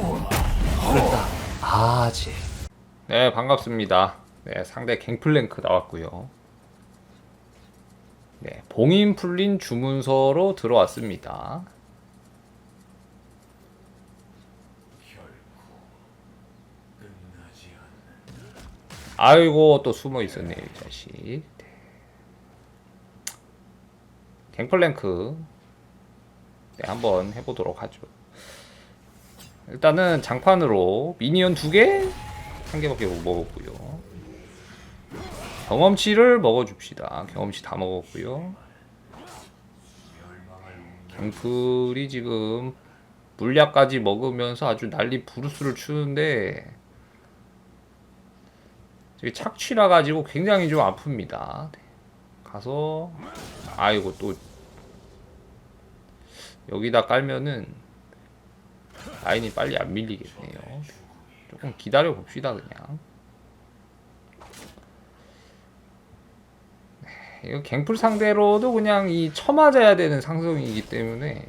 그렇다. 아지. 네, 반갑습니다. 네, 상대 갱플랭크 나왔고요. 네, 봉인 풀린 주문서로 들어왔습니다. 아이고 또 숨어 있었네요, 이 자식. 네. 갱플랭크 네, 한번 해보도록 하죠. 일단은 장판으로 미니언 두 개, 한 개밖에 못 먹었고요. 경험치를 먹어줍시다. 경험치 다 먹었고요. 갱플이 지금 물약까지 먹으면서 아주 난리 부르스를 추는데 착취라 가지고 굉장히 좀 아픕니다. 네. 가서 아이고 또 여기다 깔면은 라인이 빨리 안 밀리겠네요. 조금 기다려 봅시다 그냥. 네, 이거 갱플 상대로도 그냥 이 쳐맞아야 되는 상성이기 때문에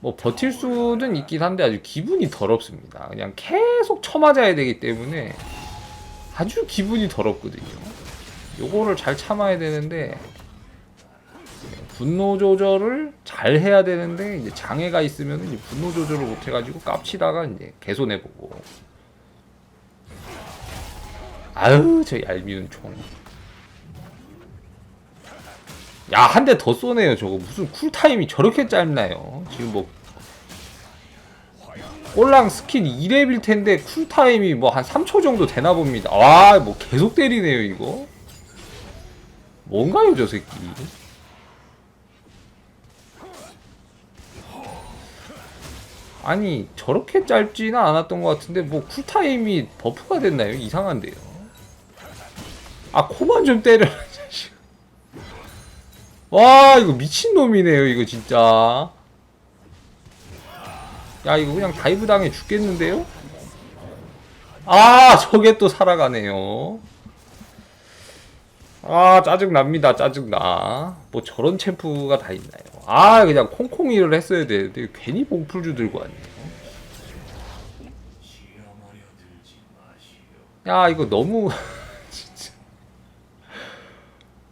뭐 버틸 수는 있긴 한데 아주 기분이 더럽습니다. 그냥 계속 쳐맞아야 되기 때문에 아주 기분이 더럽거든요. 요거를 잘 참아야 되는데 분노 조절을 잘 해야 되는데 이제 장애가 있으면 이제 분노 조절을 못 해가지고 깝치다가 이제 개손해 보고 아유 저 얄미운 총. 야 한 대 더 쏘네요 저거 무슨 쿨타임이 저렇게 짧나요? 지금 뭐 꼴랑 스킨 2렙일 텐데 쿨타임이 뭐 한 3초 정도 되나 봅니다. 와, 뭐 계속 때리네요, 이거. 뭔가요, 저 새끼? 아니, 저렇게 짧지는 않았던 것 같은데, 뭐 쿨타임이 버프가 됐나요? 이상한데요. 아, 코만 좀 때려라. 와, 이거 미친놈이네요, 이거 진짜. 야 이거 그냥 다이브 당해 죽겠는데요? 아 저게 또 살아가네요 아 짜증납니다 짜증나. 뭐 저런 챔프가 다 있나요? 아 그냥 콩콩이를 했어야 되는데 괜히 봉풀주 들고 왔네요. 야 이거 너무 진짜.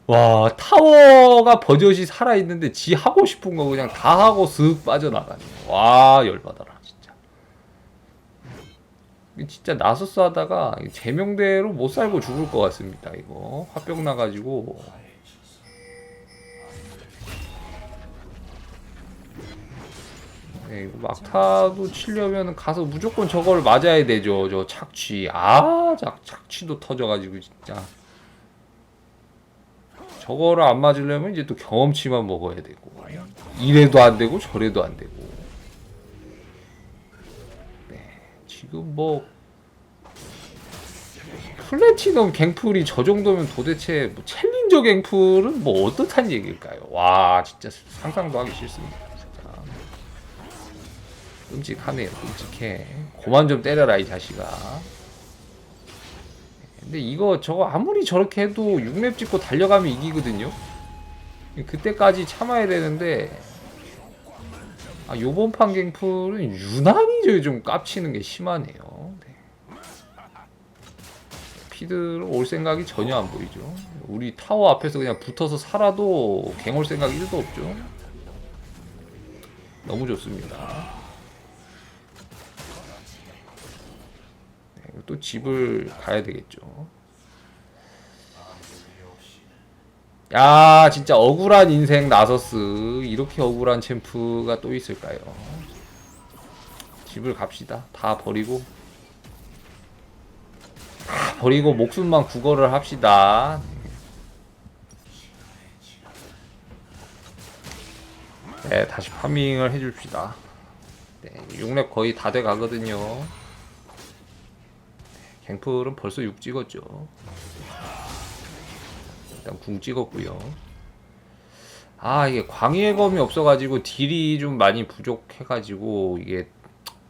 와 타워가 버젓이 살아있는데 지 하고 싶은 거 그냥 다 하고 쓱 빠져나가네 와 열받아라 진짜 나서스 하다가 제명대로 못 살고 죽을 것 같습니다 이거. 화병 나가지고. 네, 이거 막타도 치려면 가서 무조건 저걸 맞아야 되죠 저 착취. 아 자, 착취도 터져가지고 진짜. 저거를 안 맞으려면 이제 또 경험치만 먹어야 되고. 이래도 안 되고 저래도 안 되고 지금 뭐 플래티넘 갱플이 저 정도면 도대체 뭐 챌린저 갱플은 뭐 어떻단 얘기일까요? 와 진짜 상상도 하기 싫습니다 진짜 끔찍하네요 끔찍해 고만 좀 때려라 이 자식아 근데 이거 저거 아무리 저렇게 해도 6렙 찍고 달려가면 이기거든요. 그때까지 참아야 되는데 아 요번 판 갱플은 유난히 좀 깝치는 게 심하네요. 네. 피드로 올 생각이 전혀 안 보이죠. 우리 타워 앞에서 그냥 붙어서 살아도 갱올 생각이 1도 없죠. 너무 좋습니다. 또 집을 가야 되겠죠. 야, 진짜 억울한 인생 나서스. 이렇게 억울한 챔프가 또 있을까요? 집을 갑시다. 다 버리고. 다 버리고 목숨만 구걸을 합시다. 네, 다시 파밍을 해줍시다. 네, 6렙 거의 다 돼 가거든요. 갱플은 벌써 6 찍었죠. 일단 궁 찍었고요. 아 이게 광희의 검이 없어가지고 딜이 좀 많이 부족해가지고 이게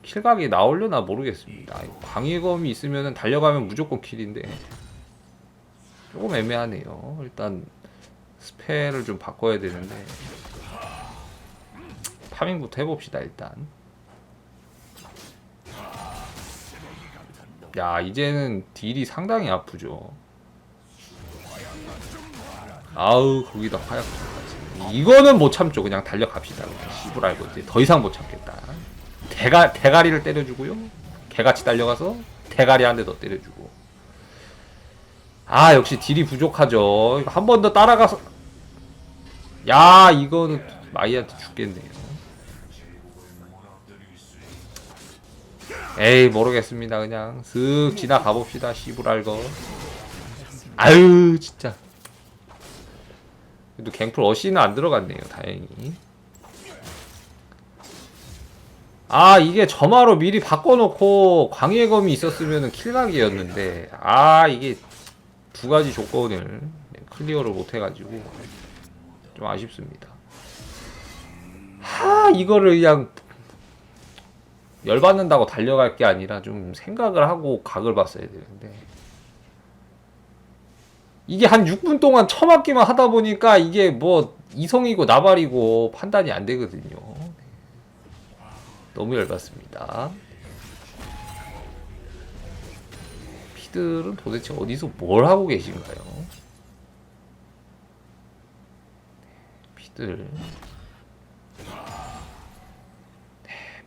킬각이 나오려나 모르겠습니다. 광희의 검이 있으면 달려가면 무조건 킬인데 조금 애매하네요. 일단 스펠을 좀 바꿔야 되는데 파밍부터 해봅시다 일단. 야 이제는 딜이 상당히 아프죠. 아우 거기다 화약까지. 이거는 못 참죠. 그냥 달려갑시다. 그냥 씨부랄 거지. 더 이상 못 참겠다. 대가 대가리를 때려주고요. 개같이 달려가서 대가리 한 대 더 때려주고. 아 역시 딜이 부족하죠. 한 번 더 따라가서 야 이거는 마이한테 죽겠네요. 에이 모르겠습니다. 그냥 슥 지나가 봅시다. 씨부랄 거. 아유 진짜. 그래도 갱플 어시는 안 들어갔네요. 다행히. 아 이게 점화로 미리 바꿔놓고 광해의 검이 있었으면 킬각이었는데 아 이게 두 가지 조건을 클리어를 못해가지고 좀 아쉽습니다. 하 이거를 그냥 열받는다고 달려갈 게 아니라 좀 생각을 하고 각을 봤어야 되는데 이게 한 6분 동안 처맞기만 하다 보니까 이게 뭐 이성이고 나발이고 판단이 안 되거든요. 너무 열받습니다. 피들은 도대체 어디서 뭘 하고 계신가요? 피들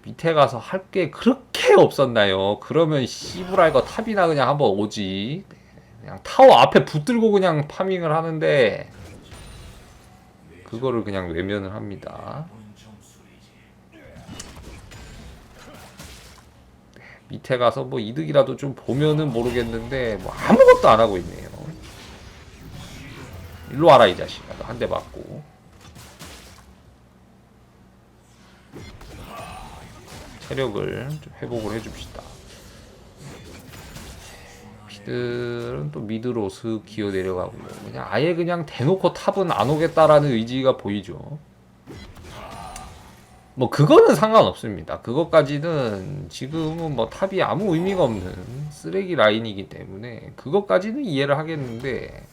밑에 가서 할 게 그렇게 없었나요? 그러면 씨부랄 거 탑이나 그냥 한번 오지. 그냥 타워 앞에 붙들고 그냥 파밍을 하는데 그거를 그냥 외면을 합니다. 밑에 가서 뭐 이득이라도 좀 보면은 모르겠는데 뭐 아무것도 안 하고 있네요. 일로 와라 이 자식아. 한 대 맞고. 체력을 좀 회복을 해줍시다. 피들은 또 미드로 슥 기어 내려가고요. 그냥 아예 그냥 대놓고 탑은 안 오겠다라는 의지가 보이죠. 뭐 그거는 상관없습니다. 그것까지는 지금은 뭐 탑이 아무 의미가 없는 쓰레기 라인이기 때문에 그것까지는 이해를 하겠는데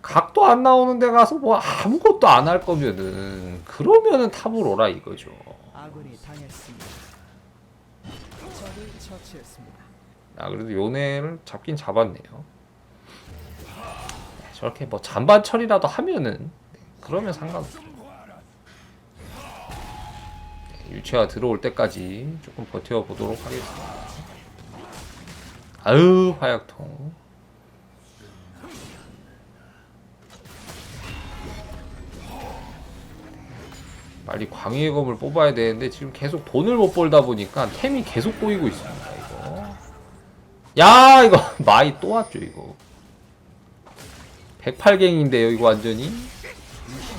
각도 안 나오는 데 가서 뭐 아무것도 안 할 거면은 그러면은 탑으로 오라 이거죠. 아군이 당했습니다. 적을 처치했습니다. 아 그래도 요네를 잡긴 잡았네요. 네, 저렇게 뭐 잔반 처리라도 하면은 네, 그러면 상관없죠. 네, 유채화 들어올 때까지 조금 버텨 보도록 하겠습니다. 아유 화약통. 빨리 광희의 검을 뽑아야 되는데 지금 계속 돈을 못 벌다 보니까 템이 계속 꼬이고 있습니다. 야 이거 마이 또 왔죠 이거. 108갱인데요 이거 완전히.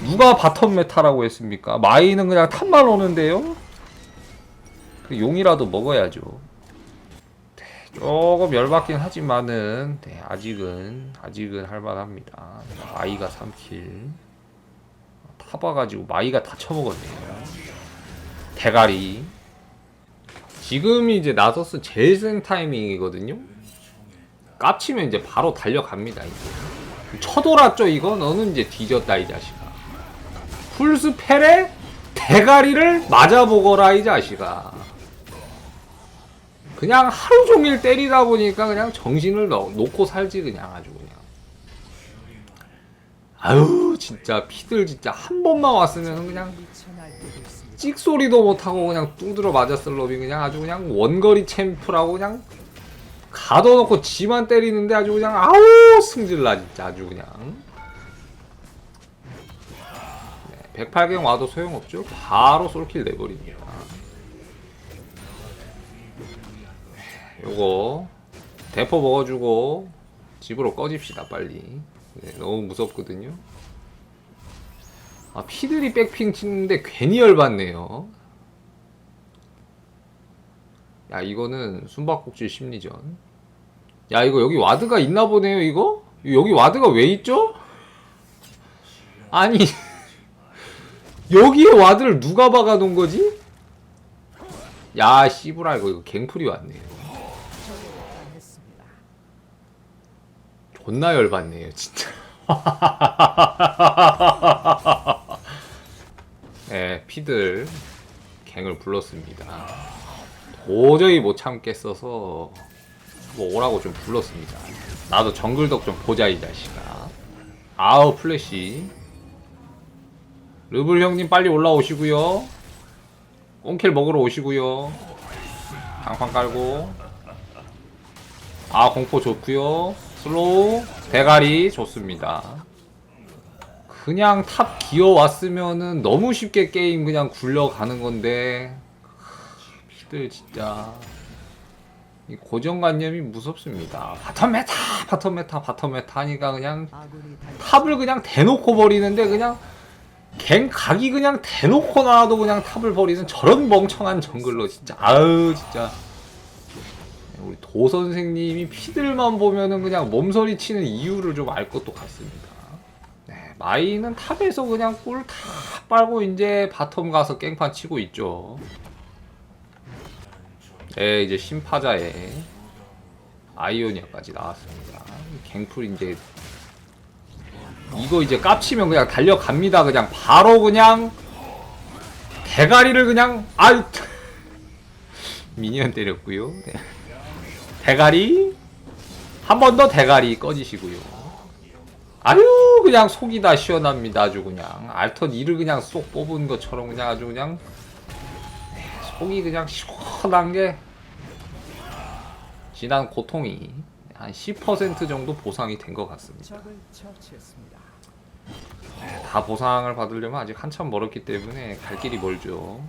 누가 바텀 메타라고 했습니까? 마이는 그냥 탑만 오는데요? 그 용이라도 먹어야죠. 네, 조금 열받긴 하지만은 네, 아직은 아직은 할만합니다. 마이가 3킬. 타봐가지고 마이가 다 쳐먹었네요. 대가리 지금이 이제 나서스 제일 센 타이밍이거든요. 깝치면 이제 바로 달려갑니다. 이제. 쳐돌았죠 이거? 너는 이제 뒤졌다 이 자식아. 풀스 펠에 대가리를 맞아보거라 이 자식아. 그냥 하루 종일 때리다 보니까 그냥 정신을 넣, 놓고 살지 그냥 아주 그냥. 아유 진짜 피들 진짜 한 번만 왔으면 그냥 찍소리도 못하고 그냥 뚱들어 맞았을 놈이 그냥 아주 그냥 원거리 챔프라고 그냥 가둬놓고 지만 때리는데 아주 그냥 아우 승질나 진짜 아주 그냥. 네, 108경 와도 소용없죠. 바로 솔킬 내버립니다. 요거 대포 먹어주고 집으로 꺼집시다 빨리. 네, 너무 무섭거든요 아, 피들이 백핑 치는데 괜히 열받네요. 야, 이거는 숨바꼭질 심리전. 야, 이거 여기 와드가 있나 보네요, 이거? 여기 와드가 왜 있죠? 아니, 여기에 와드를 누가 박아 놓은 거지? 야, 씨부라, 이거, 이거 갱플이 왔네요. 존나 열받네요, 진짜. 네, 피들 갱을 불렀습니다. 도저히 못 참겠어서 뭐 오라고 좀 불렀습니다. 나도 정글 덕 좀 보자 이 자식아. 아우 플래시. 르블 형님 빨리 올라오시고요. 꽁킬 먹으러 오시고요. 장판 깔고. 아 공포 좋고요. 슬로우 대가리 좋습니다. 그냥 탑 기어 왔으면은 너무 쉽게 게임 그냥 굴려가는 건데 피들 진짜 이 고정관념이 무섭습니다. 바텀 메타, 바텀 메타, 바텀 메타 하니까 그냥 탑을 그냥 대놓고 버리는데 그냥 갱 각이 그냥 대놓고 나와도 그냥 탑을 버리는 저런 멍청한 정글러 진짜 아유 진짜 우리 도 선생님이 피들만 보면은 그냥 몸서리 치는 이유를 좀 알 것도 같습니다. 네, 마이는 탑에서 그냥 꿀 다 빨고 이제 바텀 가서 깽판 치고 있죠. 네, 이제 심파자에 아이오니아까지 나왔습니다. 갱풀 이제 이거 이제 깝치면 그냥 달려갑니다. 그냥 바로 그냥 대가리를 그냥 아유 미니언 때렸고요. 네. 대가리 한 번 더 대가리 꺼지시고요. 아유 그냥 속이 다 시원합니다. 아주 그냥 알턴 2를 그냥 쏙 뽑은 것처럼 그냥 아주 그냥 네, 속이 그냥 시원한 게 지난 고통이 한 10% 정도 보상이 된 것 같습니다. 처치했습니다. 다 보상을 받으려면 아직 한참 멀었기 때문에 갈 길이 멀죠.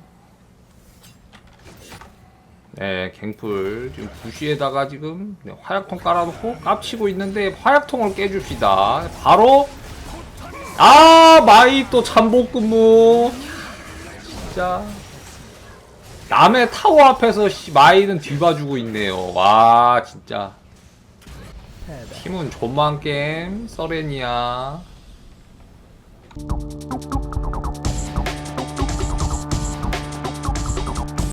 네, 갱풀 지금 부시에다가 지금 네, 화약통 깔아놓고 깝치고 있는데 화약통을 깨줍시다. 바로 아 마이 또 잠복 근무. 진짜 남의 타워 앞에서 씨, 마이는 뒤봐주고 있네요. 와 진짜. 팀은 존만 게임 서렌이야.